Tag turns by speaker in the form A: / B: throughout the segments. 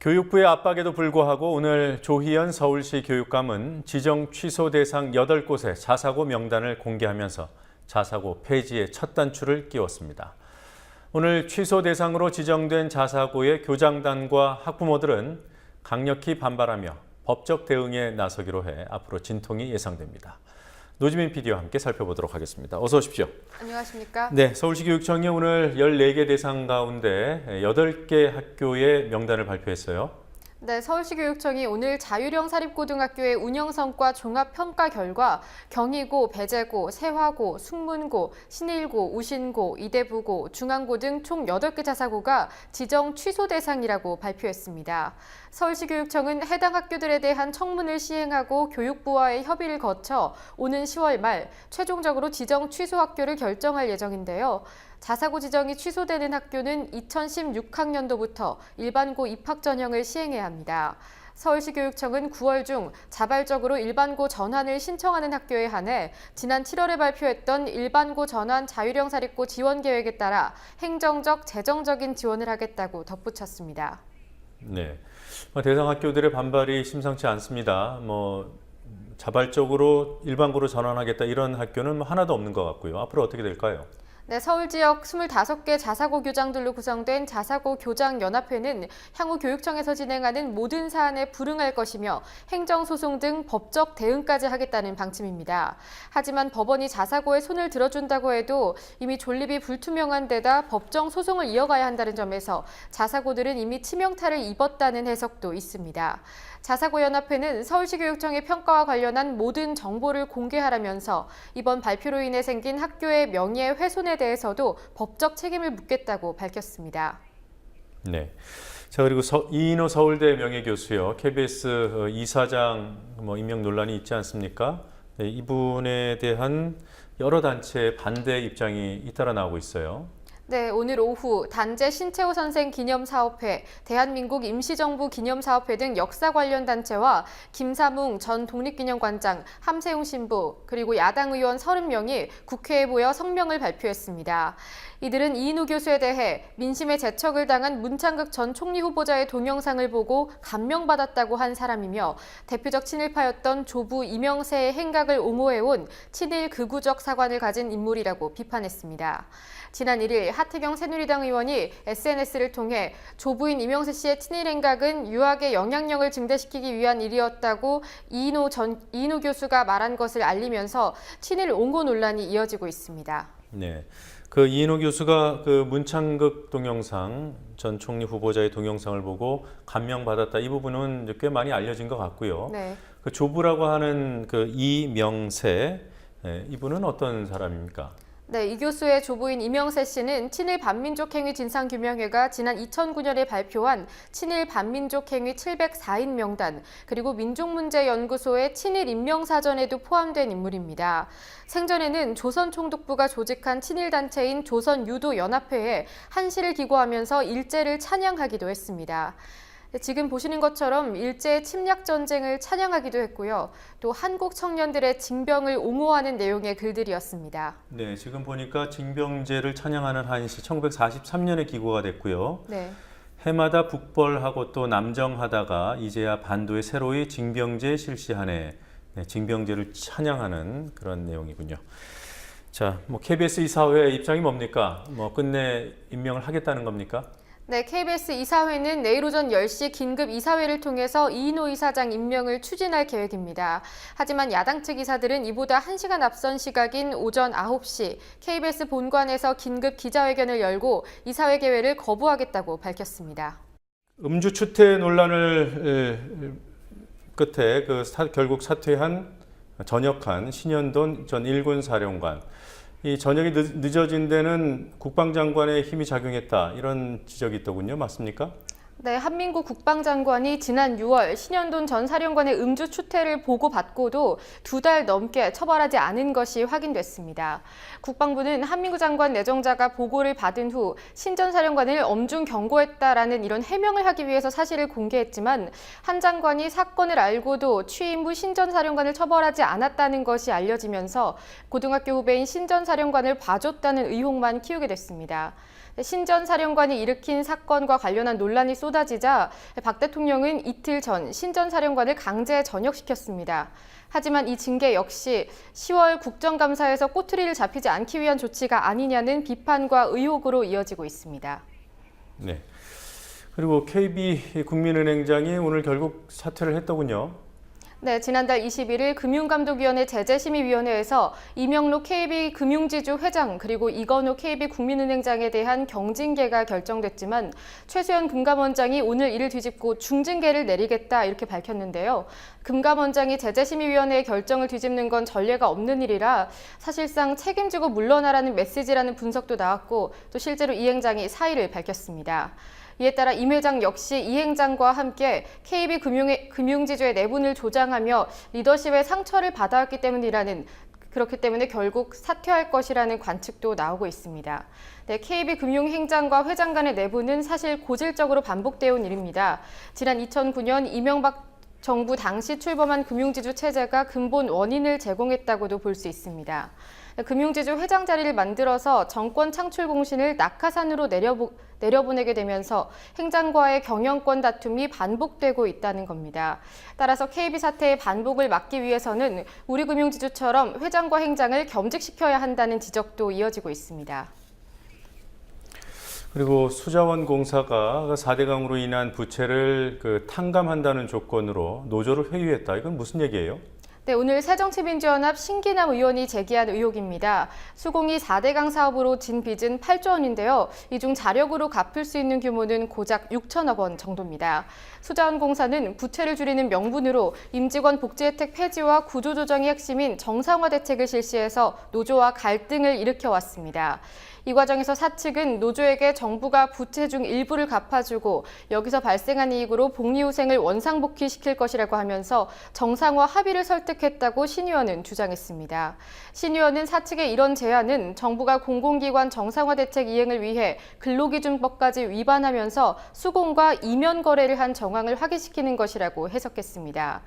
A: 교육부의 압박에도 불구하고 오늘 조희연 서울시 교육감은 지정 취소 대상 8곳의 자사고 명단을 공개하면서 자사고 폐지의 첫 단추를 끼웠습니다. 오늘 취소 대상으로 지정된 자사고의 교장단과 학부모들은 강력히 반발하며 법적 대응에 나서기로 해 앞으로 진통이 예상됩니다. 노지민 PD와 함께 살펴보도록 하겠습니다. 어서 오십시오.
B: 안녕하십니까?
A: 네, 서울시 교육청이 오늘 14개 대상 가운데 8개 학교의 명단을 발표했어요.
B: 네, 서울시 교육청이 오늘 자유령 사립고등학교의 운영 성과 종합 평가 결과 경희고, 배재고, 세화고, 숙문고, 신일고, 우신고, 이대부고, 중앙고 등총 8개 자사고가 지정 취소 대상이라고 발표했습니다. 서울시 교육청은 해당 학교들에 대한 청문을 시행하고 교육부와의 협의를 거쳐 오는 10월 말 최종적으로 지정 취소 학교를 결정할 예정인데요. 자사고 지정이 취소되는 학교는 2016학년도부터 일반고 입학 전형을 시행해야 합니다. 서울시 교육청은 9월 중 자발적으로 일반고 전환을 신청하는 학교에 한해 지난 7월에 발표했던 일반고 전환 자유령 사립고 지원 계획에 따라 행정적, 재정적인 지원을 하겠다고 덧붙였습니다.
A: 네. 뭐 대상 학교들의 반발이 심상치 않습니다. 뭐 자발적으로 일반고로 전환하겠다 이런 학교는 뭐 하나도 없는 것 같고요. 앞으로 어떻게 될까요?
B: 네, 서울 지역 25개 자사고 교장들로 구성된 자사고 교장 연합회는 향후 교육청에서 진행하는 모든 사안에 불응할 것이며 행정 소송 등 법적 대응까지 하겠다는 방침입니다. 하지만 법원이 자사고에 손을 들어준다고 해도 이미 존립이 불투명한 데다 법정 소송을 이어가야 한다는 점에서 자사고들은 이미 치명타를 입었다는 해석도 있습니다. 자사고 연합회는 서울시 교육청의 평가와 관련한 모든 정보를 공개하라면서 이번 발표로 인해 생긴 학교의 명예 훼손에 대해서도 법적 책임을 묻겠다고 밝혔습니다.
A: 네. 자 그리고 서, 이인호 서울대 명예교수요. KBS 어, 이사장 뭐 임명 논란이 있지 않습니까? 네, 이분에 대한 여러 단체의 반대 입장이 잇따라 나오고 있어요.
B: 네, 오늘 오후 단재 신채호 선생 기념사업회, 대한민국 임시정부 기념사업회 등 역사 관련 단체와 김사뭉 전 독립기념관장, 함세웅 신부, 그리고 야당 의원 30명이 국회에 모여 성명을 발표했습니다. 이들은 이인우 교수에 대해 민심의 재척을 당한 문창극 전 총리 후보자의 동영상을 보고 감명받았다고 한 사람이며 대표적 친일파였던 조부 이명세의 행각을 옹호해온 친일 극우적 사관을 가진 인물이라고 비판했습니다. 지난 1일 하태경 새누리당 의원이 SNS를 통해 조부인 이명세 씨의 친일 행각은 유학의 영향력을 증대시키기 위한 일이었다고 이인호 전 이인호 교수가 말한 것을 알리면서 친일 옹호 논란이 이어지고 있습니다.
A: 네. 그 이인호 교수가 그 문창극 동영상 전 총리 후보자의 동영상을 보고 감명받았다 이 부분은 꽤 많이 알려진 것 같고요.
B: 네.
A: 그 조부라고 하는 그 이명세 예, 이분은 어떤 사람입니까?
B: 네, 이 교수의 조부인 이명세 씨는 친일 반민족 행위 진상 규명회가 지난 2009년에 발표한 친일 반민족 행위 704인 명단 그리고 민족문제연구소의 친일 인명 사전에도 포함된 인물입니다. 생전에는 조선 총독부가 조직한 친일 단체인 조선 유도 연합회에 한시를 기고하면서 일제를 찬양하기도 했습니다. 네, 지금 보시는 것처럼 일제의 침략 전쟁을 찬양하기도 했고요. 또 한국 청년들의 징병을 옹호하는 내용의 글들이었습니다.
A: 네, 지금 보니까 징병제를 찬양하는 한시 1943년에 기고가 됐고요.
B: 네.
A: 해마다 북벌하고 또 남정하다가 이제야 반도에 새로이 징병제 실시하네. 네, 징병제를 찬양하는 그런 내용이군요. 자, 뭐 KBS 이사회 입장이 뭡니까? 뭐 끝내 임명을 하겠다는 겁니까?
B: 네, KBS 이사회는 내일 오전 10시 긴급 이사회를 통해서 이인호 이사장 임명을 추진할 계획입니다. 하지만 야당 측 이사들은 이보다 1시간 앞선 시각인 오전 9시 KBS 본관에서 긴급 기자회견을 열고 이사회 개회를 거부하겠다고 밝혔습니다.
A: 음주 추태 논란을 에, 끝에 그 사- 결국 사퇴한 전역한 신현돈 전 일군 사령관. 이 전역이 늦, 늦어진 데는 국방장관의 힘이 작용했다 이런 지적이 있더군요. 맞습니까?
B: 네, 한민구 국방장관이 지난 6월 신현돈 전 사령관의 음주 추태를 보고받고도 두 달 넘게 처벌하지 않은 것이 확인됐습니다. 국방부는 한민구 장관 내정자가 보고를 받은 후 신 전 사령관을 엄중 경고했다라는 이런 해명을 하기 위해서 사실을 공개했지만 한 장관이 사건을 알고도 취임 후 신 전 사령관을 처벌하지 않았다는 것이 알려지면서 고등학교 후배인 신 전 사령관을 봐줬다는 의혹만 키우게 됐습니다. 신전 사령관이 일으킨 사건과 관련한 논란이 쏟아지자 박 대통령은 이틀 전 신전 사령관을 강제 전역시켰습니다. 하지만 이 징계 역시 10월 국정감사에서 꼬투리를 잡히지 않기 위한 조치가 아니냐는 비판과 의혹으로 이어지고 있습니다.
A: 네. 그리고 KB 국민은행장이 오늘 결국 사퇴를 했더군요.
B: 네, 지난달 21일 금융감독위원회 제재심의위원회에서 이명록 KB 금융지주 회장 그리고 이건우 KB 국민은행장에 대한 경징계가 결정됐지만 최수연 금감원장이 오늘 이를 뒤집고 중징계를 내리겠다 이렇게 밝혔는데요. 금감원장이 제재심의위원회의 결정을 뒤집는 건 전례가 없는 일이라 사실상 책임지고 물러나라는 메시지라는 분석도 나왔고 또 실제로 이 행장이 사의를 밝혔습니다. 이에 따라 임 회장 역시 이 행장과 함께 KB 금융의, 금융 지주의 내분을 조장하며 리더십의 상처를 받아왔기 때문이라는 그렇기 때문에 결국 사퇴할 것이라는 관측도 나오고 있습니다. 네, KB 금융행장과 회장 간의 내부는 사실 고질적으로 반복되어 온 일입니다. 지난 2009년 이명박 정부 당시 출범한 금융지주 체제가 근본 원인을 제공했다고도 볼 수 있습니다. 금융지주 회장 자리를 만들어서 정권 창출 공신을 낙하산으로 내려보, 내려보내게 되면서 행장과의 경영권 다툼이 반복되고 있다는 겁니다. 따라서 KB 사태의 반복을 막기 위해서는 우리 금융지주처럼 회장과 행장을 겸직시켜야 한다는 지적도 이어지고 있습니다.
A: 그리고 수자원 공사가 4대강으로 인한 부채를 그 탕감한다는 조건으로 노조를 회유했다. 이건 무슨 얘기예요?
B: 네, 오늘 새정치민주연합 신기남 의원이 제기한 의혹입니다. 수공이 4대강 사업으로 진 빚은 8조 원인데요. 이 중 자력으로 갚을 수 있는 규모는 고작 6천억 원 정도입니다. 수자원공사는 부채를 줄이는 명분으로 임직원 복지 혜택 폐지와 구조조정이 핵심인 정상화 대책을 실시해서 노조와 갈등을 일으켜왔습니다. 이 과정에서 사측은 노조에게 정부가 부채 중 일부를 갚아주고 여기서 발생한 이익으로 복리후생을 원상복귀시킬 것이라고 하면서 정상화 합의를 설득했다고 신 의원은 주장했습니다. 신 의원은 사측의 이런 제안은 정부가 공공기관 정상화 대책 이행을 위해 근로기준법까지 위반하면서 수공과 이면 거래를 한 정황을 확인시키는 것이라고 해석했습니다.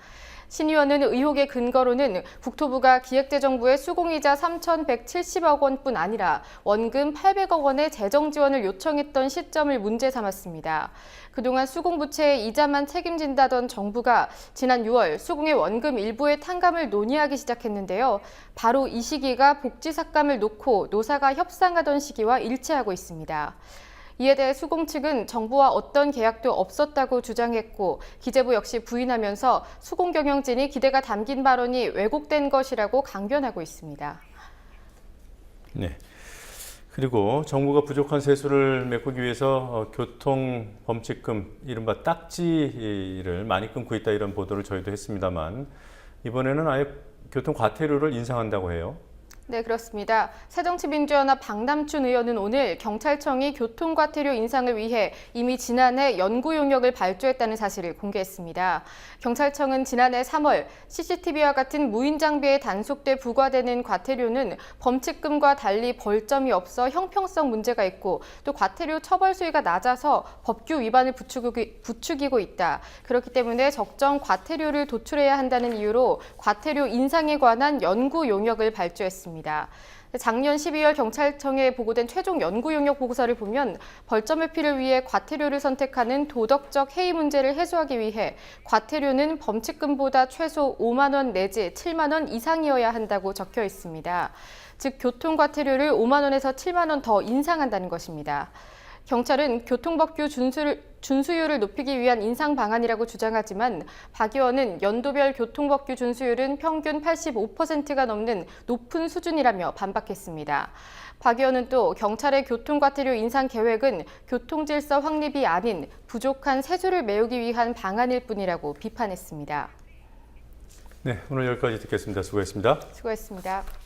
B: 신 의원은 의혹의 근거로는 국토부가 기획재정부에 수공이자 3,170억 원뿐 아니라 원금 800억 원의 재정 지원을 요청했던 시점을 문제 삼았습니다. 그동안 수공부채의 이자만 책임진다던 정부가 지난 6월 수공의 원금 일부의 탕감을 논의하기 시작했는데요. 바로 이 시기가 복지 삭감을 놓고 노사가 협상하던 시기와 일치하고 있습니다. 이에 대해 수공 측은 정부와 어떤 계약도 없었다고 주장했고 기재부 역시 부인하면서 수공 경영진이 기대가 담긴 발언이 왜곡된 것이라고 강변하고 있습니다.
A: 네. 그리고 정부가 부족한 세수를 메꾸기 위해서 어, 교통 범칙금 이른바 딱지를 많이 끊고 있다 이런 보도를 저희도 했습니다만 이번에는 아예 교통 과태료를 인상한다고 해요.
B: 네, 그렇습니다. 새정치민주연합 박남춘 의원은 오늘 경찰청이 교통과태료 인상을 위해 이미 지난해 연구 용역을 발주했다는 사실을 공개했습니다. 경찰청은 지난해 3월 CCTV와 같은 무인 장비에 단속돼 부과되는 과태료는 범칙금과 달리 벌점이 없어 형평성 문제가 있고 또 과태료 처벌 수위가 낮아서 법규 위반을 부추기, 부추기고 있다. 그렇기 때문에 적정 과태료를 도출해야 한다는 이유로 과태료 인상에 관한 연구 용역을 발주했 습니다. 작년 12월 경찰청에 보고된 최종 연구 용역 보고서를 보면 벌점 회피를 위해 과태료를 선택하는 도덕적 해이 문제를 해소하기 위해 과태료는 범칙금보다 최소 5만 원 내지 7만 원 이상이어야 한다고 적혀 있습니다. 즉 교통과태료를 5만 원에서 7만 원 더 인상한다는 것입니다. 경찰은 교통법규 준수를, 준수율을 높이기 위한 인상 방안이라고 주장하지만 박 의원은 연도별 교통법규 준수율은 평균 85%가 넘는 높은 수준이라며 반박했습니다. 박 의원은 또 경찰의 교통과태료 인상 계획은 교통질서 확립이 아닌 부족한 세수를 메우기 위한 방안일 뿐이라고 비판했습니다.
A: 네, 오늘 여기까지 듣겠습니다. 수고했습니다.
B: 수고했습니다.